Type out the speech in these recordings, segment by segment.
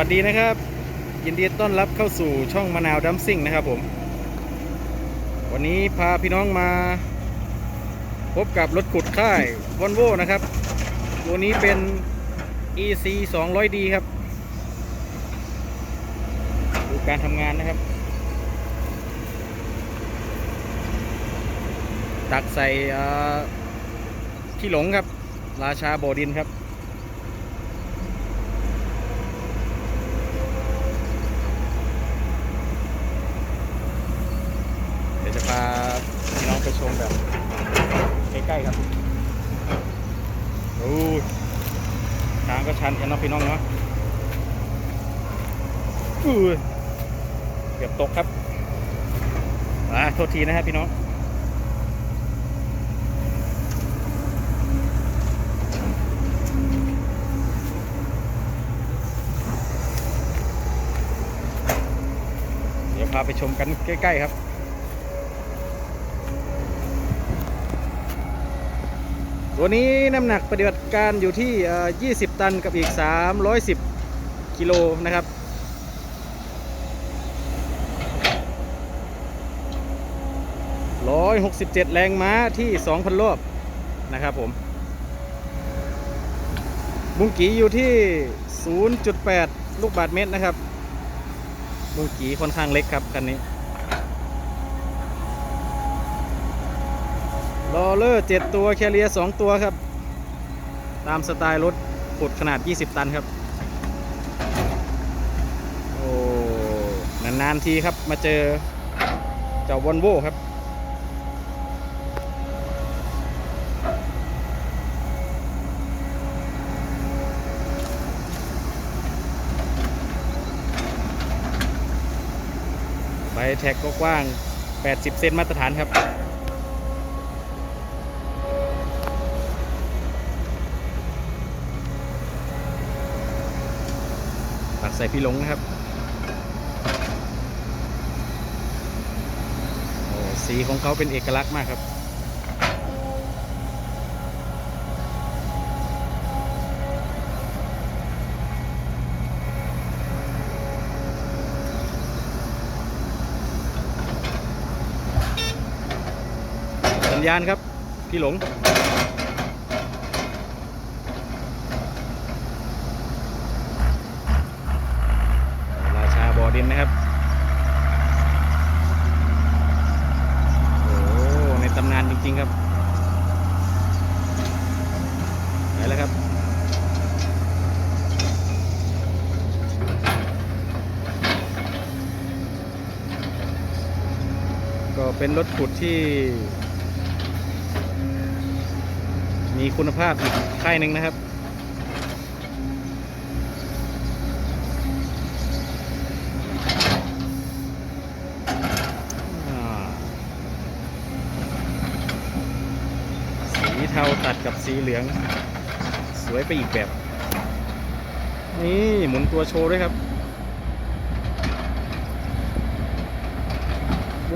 สวัสดีนะครับ ยินดีต้อนรับเข้าสู่ช่องมะนาวดัมซิ่งนะครับผม วันนี้พาพี่น้องมาพบกับรถขุดค่ายวอนโวนะครับ ตัวนี้เป็น EC 200D ครับ ดูการทำงานนะครับ ตักใส่เอ่อขี้หลงครับ ราชาบอดินครับ เดี๋ยวจะพาพี่น้องไปชมแบบใกล้ๆครับโอ้ยทาง ก็ชันกันเนาะพี่น้องเนาะอุ้ยเกือบตกครับอ่าโทษทีนะครับพี่น้องเดี๋ยวพาไปชมกันใกล้ ๆ ครับ ตัวนี้น้ำหนักปฏิบัติการอยู่ที่ 20 ตันกับอีก 310 กิโลนะครับ 167 แรงม้าที่ 2,000 รอบนะครับผม บุงกีอยู่ที่ 0.8 ลูกบาทเมตรนะครับ บุงกีค่อนข้างเล็กครับคันนี้ ลอเลอร์7ตัวแคเรีย2ตัวครับ ตามสไตล์รถขุดขนาด 20 ตันครับ โอ้นานๆทีครับมาเจอเจ้าวอนโวครับใบแท็กก็กว้าง 80 เซนมาตรฐานครับ ใส่พี่หลงนะครับสีของเขาเป็นเอกลักษณ์มากครับ สัญญาณครับ พี่หลง ราชาบ่อดินนะครับ โอ้ในตำนานจริง ๆ ครับไหนแล้วครับ ก็ เป็นรถขุดที่ มีคุณภาพอีกค่ายหนึ่งนะครับ สีเทาตัดกับสีเหลือง สวยไปอีกแบบ นี่หมุนตัวโชว์ด้วยครับ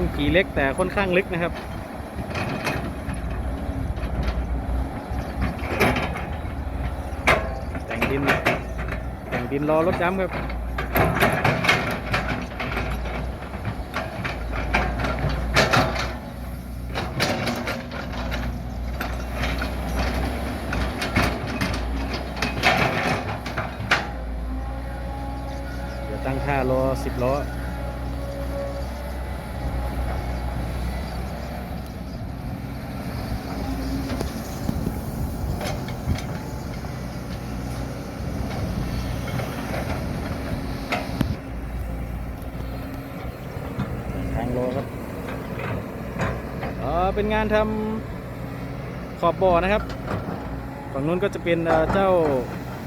บุ้งกีเล็กแต่ค่อนข้างลึกนะครับแต่งดินแต่งดินรอรถดำครับเดี๋ยวตั้งท่ารอสิบล้อ ทางรอครับ เป็นงานทำขอบบ่อนะครับ ฝั่งนู้นก็จะเป็นเจ้า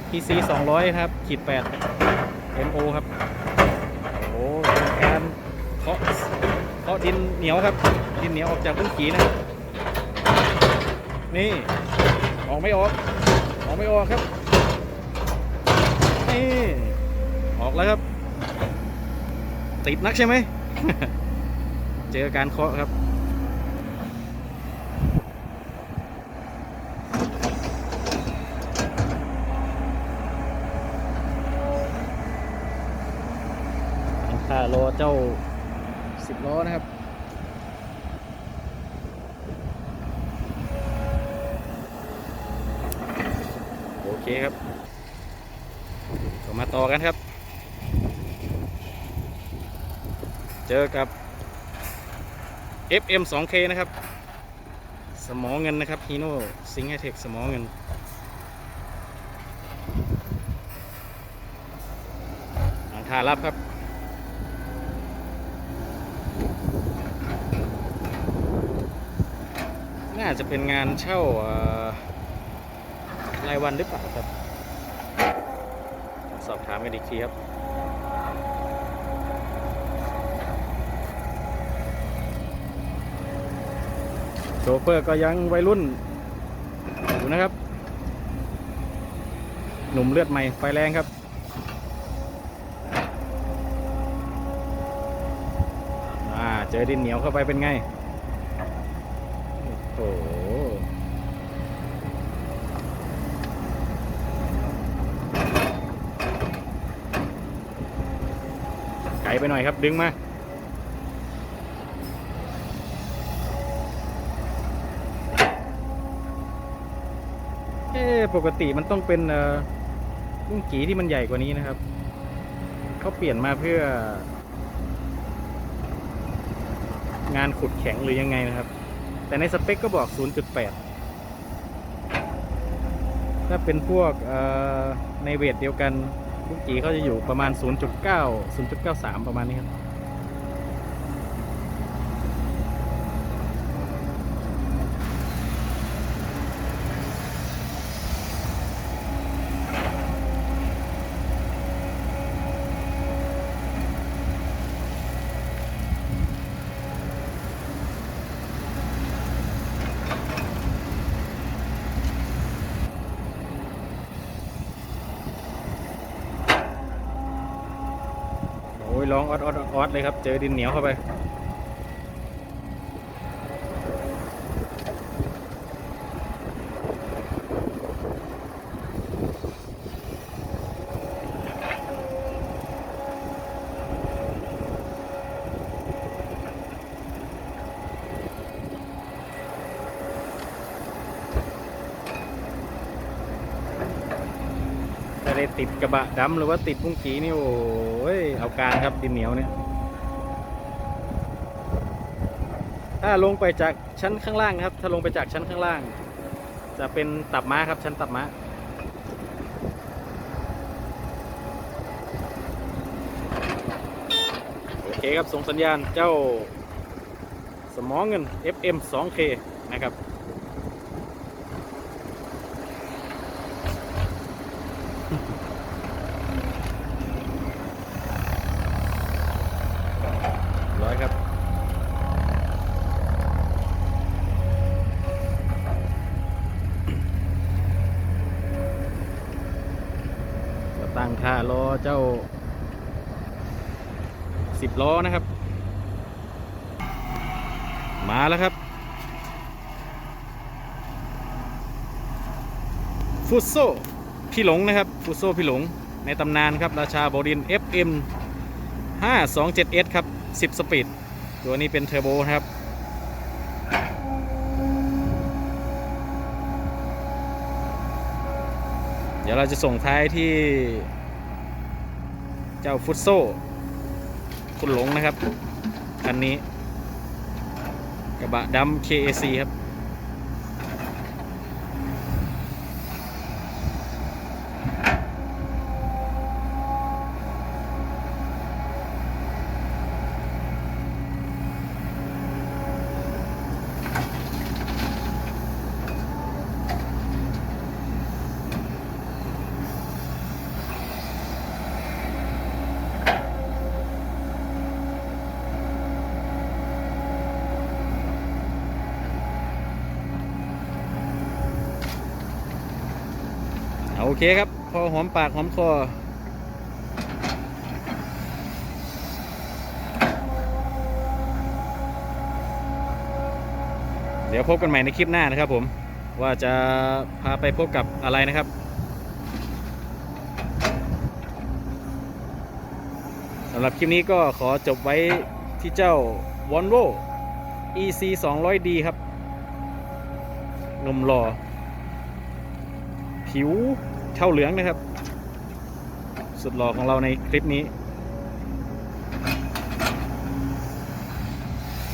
PC 200 ครับ ขีด 8 MO ครับ โอ้โหเป็นการเคาะเคาะดินเหนียวครับ ดินเหนียวออกจากพื้นกีนะครับ นี่ ออกไม่ออก ออกไม่ออกครับ นี่ ออกแล้วครับ ติดนักใช่ไหม เจอการเคาะครับ โารอเจ้าสิบล้อนะครับ โอเคครับก็มาต่อกันครับ เจอกับ FM 2K นะครับ สมองเงินนะครับฮีโน่ซิงไฮเทคสมองเงินทางท่ารับครับ น่าจะเป็นงานเช่ารายวันหรือเปล่าครับ สอบถามกันอีกทีครับโชเฟอร์ก็ยังวัยรุ่นอยู่นะครับ หนุ่มเลือดใหม่ ไฟแรงครับอ่าเจอดินเหนียวเข้าไปเป็นไง โอ้โหไกลไปหน่อยครับ ดึงมา เอ๊ปกติมันต้องเป็นเอ่อลุงกีที่มันใหญ่กว่านี้นะครับ เขาเปลี่ยนมาเพื่อ งานขุดแข็งหรือยังไงนะครับ แต่ในสเปคก็บอก 0.8 ถ้าเป็นพวกในเวทเดียวกันลุงกีเขาจะอยู่ประมาณ 0.9 0.93 ประมาณนี้ครับ ยร้องออดออดออดเลยครับ เจอดินเหนียวเข้าไปถ้าได้ติดกระบะดำหรือว่าติดพุ้งกีนี่โอ้ เอาการครับดินเหนียวเนี่ยถ้าลงไปจากชั้นข้างล่างครับ ถ้าลงไปจากชั้นข้างล่าง จะเป็นตับม้าครับชั้นตับม้าโอเคครับส่งสัญญาณเจ้าสมองเงิน FM 2K นะครับ ตั้งท่ารอเจ้าสิบล้อนะครับ มาแล้วครับฟุตโซพี่หลงนะครับฟุตโซพี่หลงในตำนานครับ ราชาบอดิน FM 527S ครับ 10 สปีด ตัวนี้เป็นเทอร์โบครับ เดี๋ยวเราจะส่งท้ายที่ เจ้าฟุตโซ่คุณหลงนะครับ คันนี้ กระบะดำ KAC ครับ โอเคครับ พอหอมปากหอมคอเดี๋ยวพบกันใหม่ในคลิปหน้านะครับผม ว่าจะพาไปพบกับอะไรนะครับสำหรับคลิปนี้ก็ขอจบไว้ที่เจ้า Volvo EC 200D ครับนมหล่อผิว เท่าเหลืองนะครับ สุดหล่อของเราในคลิปนี้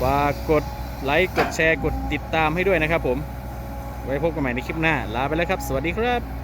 ฝากกดไลค์กดแชร์กดติดตามให้ด้วยนะครับผม ไว้พบกันใหม่ในคลิปหน้า ลาไปแล้วครับ สวัสดีครับ